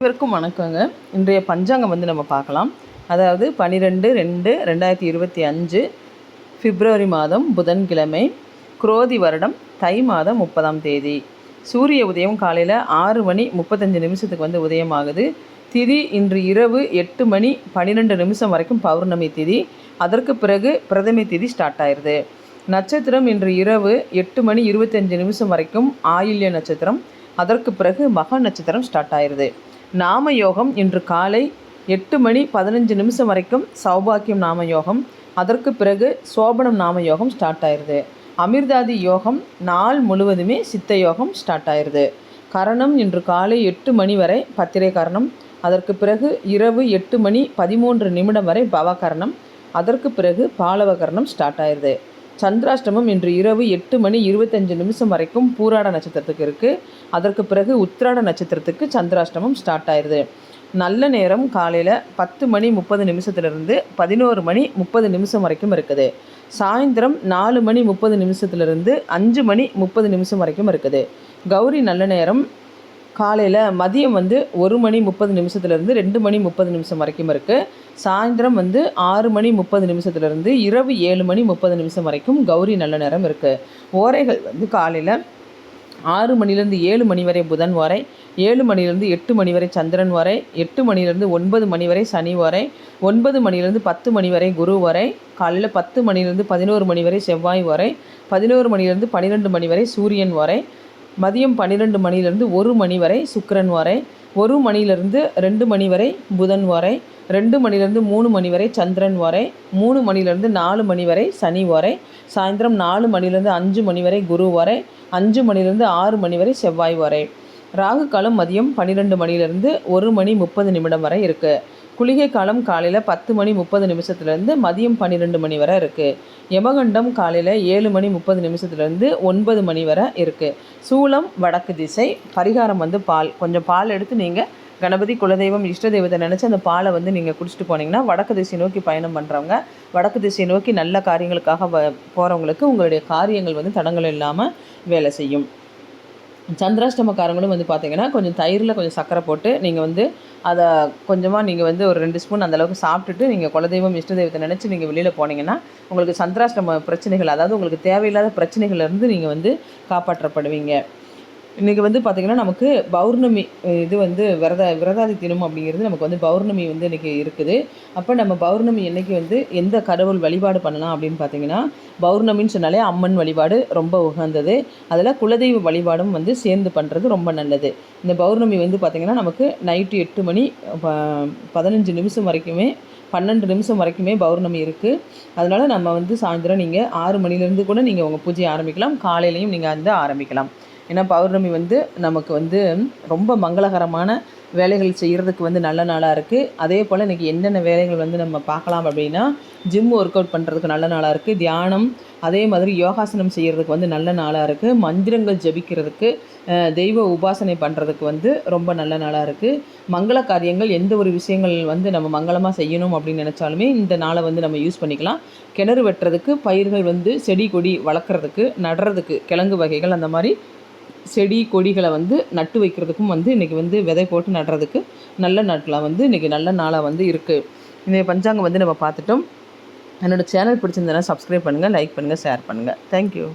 அனைவருக்கும் வணக்கங்க. இன்றைய பஞ்சாங்கம் வந்து நம்ம பார்க்கலாம். அதாவது பனிரெண்டு ரெண்டு ரெண்டாயிரத்தி இருபத்தி அஞ்சு பிப்ரவரி மாதம் புதன்கிழமை குரோதி வருடம் தை மாதம் முப்பதாம் தேதி. சூரிய உதயம் காலையில் ஆறு மணி முப்பத்தஞ்சு நிமிஷத்துக்கு வந்து உதயமாகுது. திதி இன்று இரவு எட்டு மணி பன்னிரெண்டு நிமிஷம் வரைக்கும் பௌர்ணமி திதி. அதற்கு பிறகு பிரதமை திதி ஸ்டார்ட் ஆயிடுது நட்சத்திரம் இன்று இரவு எட்டு மணி இருபத்தஞ்சு நிமிஷம் வரைக்கும் ஆயில்ய நட்சத்திரம். அதற்கு பிறகு மக நட்சத்திரம் ஸ்டார்ட் ஆயிடுது நாம யோகம் இன்று காலை எட்டு மணி பதினஞ்சு நிமிஷம் வரைக்கும் சௌபாக்கியம் நாம யோகம் அதற்கு பிறகு சோபனம் நாம யோகம் ஸ்டார்ட் ஆயிடுது அமிர்தாதி யோகம் நாள் முழுவதுமே சித்த யோகம் ஸ்டார்ட் ஆயிடுது கரணம் இன்று காலை எட்டு மணி வரை பத்திரை கரணம். அதற்கு பிறகு இரவு எட்டு மணி பதிமூன்று நிமிடம் வரை பவகரணம் அதற்கு பிறகு பாலவகரணம் ஸ்டார்ட் ஆயிடுது சந்திராஷ்டமம் இன்று இரவு எட்டு மணி இருபத்தஞ்சு நிமிஷம் வரைக்கும் பூராட நட்சத்திரத்துக்கு இருக்குது அதற்கு பிறகு உத்திராட நட்சத்திரத்துக்கு சந்திராஷ்டமம் ஸ்டார்ட் ஆயிடுது. நல்ல நேரம் காலையில் பத்து மணி முப்பது நிமிஷத்துலேருந்து பதினோரு மணி முப்பது நிமிஷம் வரைக்கும் இருக்குது. சாயந்தரம் நாலு மணி முப்பது நிமிஷத்துலேருந்து அஞ்சு மணி முப்பது நிமிஷம் வரைக்கும் இருக்குது. கௌரி நல்ல நேரம் காலையில் மதியம் வந்து ஒரு மணி முப்பது நிமிஷத்துலேருந்து ரெண்டு மணி முப்பது நிமிஷம் வரைக்கும் இருக்குது சாயந்தரம் வந்து ஆறு மணி முப்பது நிமிஷத்துலேருந்து இரவு ஏழு மணி முப்பது நிமிஷம் வரைக்கும் கௌரி நல்ல நேரம் இருக்குது ஓரைகள் வந்து காலையில் ஆறு மணிலேருந்து ஏழு மணி வரை புதன் வரை ஏழு மணிலேருந்து எட்டு மணி வரை சந்திரன் வரை எட்டு மணிலேருந்து ஒன்பது மணி வரை சனி வரை ஒன்பது மணிலேருந்து பத்து மணி வரை குரு வரை காலையில் பத்து மணிலேருந்து பதினோரு மணி வரை செவ்வாய் வரை பதினோரு மணிலேருந்து பன்னிரெண்டு மணி வரை சூரியன் வரை மதியம் பன்னிரெண்டு மணிலேருந்து ஒரு மணி வரை சுக்கரன் வரை ஒரு மணிலேருந்து ரெண்டு மணி வரை புதன் வரை ரெண்டு மணிலேருந்து மூணு மணி வரை சந்திரன் வரை மூணு மணிலேருந்து நாலு மணி வரை சனி வரை சாயந்தரம் நாலு மணிலேருந்து அஞ்சு மணி வரை குரு வரை அஞ்சு மணிலேருந்து ஆறு மணி வரை செவ்வாய் வரை. ராகு காலம் மதியம் பன்னிரெண்டு மணிலேருந்து ஒரு மணி முப்பது நிமிடம் வரை இருக்குது குளிகை காலம் காலையில் பத்து மணி முப்பது நிமிஷத்துலேருந்து மதியம் பன்னிரெண்டு மணி வரை இருக்குது யமகண்டம் காலையில் ஏழு மணி முப்பது நிமிஷத்துலேருந்து ஒன்பது மணி வரை இருக்குது சூளம் வடக்கு திசை பரிகாரம் வந்து பால். கொஞ்சம் பால் எடுத்து நீங்கள் கணபதி குலதெய்வம் இஷ்ட தெய்வத்தை நினச்சி அந்த பாலை வந்து நீங்கள் குடிச்சிட்டு போனீங்கன்னா வடக்கு திசை நோக்கி பயணம் பண்ணுறவங்க வடக்கு திசை நோக்கி நல்ல காரியங்களுக்காக வ போகிறவங்களுக்கு உங்களுடைய காரியங்கள் வந்து தடங்கள் இல்லாமல் வேலை செய்யும். சந்திராஷ்டமக்காரங்களும் வந்து பார்த்தீங்கன்னா கொஞ்சம் தயிரில் கொஞ்சம் சர்க்கரை போட்டு நீங்கள் வந்து அதை கொஞ்சமாக நீங்கள் வந்து ஒரு ரெண்டு ஸ்பூன் அந்தளவுக்கு சாப்பிட்டுட்டு நீங்கள் குலதெய்வம் இஷ்ட தெய்வத்தை நினச்சி நீங்கள் வெளியில் போனீங்கன்னா உங்களுக்கு சந்திராஷ்டம பிரச்சனைகள் அதாவது உங்களுக்கு தேவையில்லாத பிரச்சனைகள்லேருந்து நீங்கள் வந்து காப்பாற்றப்படுவீங்க. இன்றைக்கி வந்து பார்த்திங்கன்னா நமக்கு பௌர்ணமி இது வந்து விரத விரதாதி தினம் அப்படிங்கிறது நமக்கு வந்து பௌர்ணமி வந்து இன்றைக்கி இருக்குது. அப்போ நம்ம பௌர்ணமி என்றைக்கு வந்து எந்த கடவுள் வழிபாடு பண்ணலாம் அப்படின்னு பார்த்தீங்கன்னா பௌர்ணமின்னு சொன்னாலே அம்மன் வழிபாடு ரொம்ப உகந்தது. அதில் குலதெய்வ வழிபாடும் வந்து சேர்ந்து பண்ணுறது ரொம்ப நல்லது. இந்த பௌர்ணமி வந்து பார்த்திங்கன்னா நமக்கு நைட்டு எட்டு மணி பதினஞ்சு நிமிஷம் வரைக்குமே பன்னெண்டு நிமிஷம் வரைக்குமே பௌர்ணமி இருக்குது அதனால் நம்ம வந்து சாயந்தரம் நீங்கள் ஆறு மணிலேருந்து கூட நீங்கள் உங்கள் பூஜையை ஆரம்பிக்கலாம். காலையிலையும் நீங்கள் வந்து ஆரம்பிக்கலாம். ஏன்னா பௌர்ணமி வந்து நமக்கு வந்து ரொம்ப மங்களகரமான வேலைகள் செய்கிறதுக்கு வந்து நல்ல நாளாக இருக்குது அதே போல் இன்றைக்கி என்னென்ன வேலைகள் வந்து நம்ம பார்க்கலாம் அப்படின்னா ஜிம் ஒர்க் அவுட் பண்ணுறதுக்கு நல்ல நாளாக இருக்குது தியானம் அதே மாதிரி யோகாசனம் செய்கிறதுக்கு வந்து நல்ல நாளாக இருக்குது மந்திரங்கள் ஜபிக்கிறதுக்கு தெய்வ உபாசனை பண்ணுறதுக்கு வந்து ரொம்ப நல்ல நாளாக இருக்குது மங்கள காரியங்கள் எந்த ஒரு விஷயங்கள் வந்து நம்ம மங்களமாக செய்யணும் அப்படின்னு நினச்சாலுமே இந்த நாளை வந்து நம்ம யூஸ் பண்ணிக்கலாம். கிணறு வெட்டுறதுக்கு பயிர்கள் வந்து செடி கொடி வளர்க்குறதுக்கு நடுறதுக்கு கிழங்கு வகைகள் அந்த மாதிரி செடி கொடிகளை வந்து நட்டு வைக்கிறதுக்கும் வந்து இன்றைக்கி வந்து விதை போட்டு நடுறதுக்கு நல்ல நாட்களாக வந்து இன்றைக்கி நல்ல நாளாக வந்து இருக்குது இந்த பஞ்சாங்கம் வந்து நம்ம பார்த்துட்டோம். என்னோடய சேனல் பிடிச்சிருந்தேன்னா சப்ஸ்கிரைப் பண்ணுங்கள் லைக் பண்ணுங்கள் ஷேர் பண்ணுங்கள் தேங்க்யூ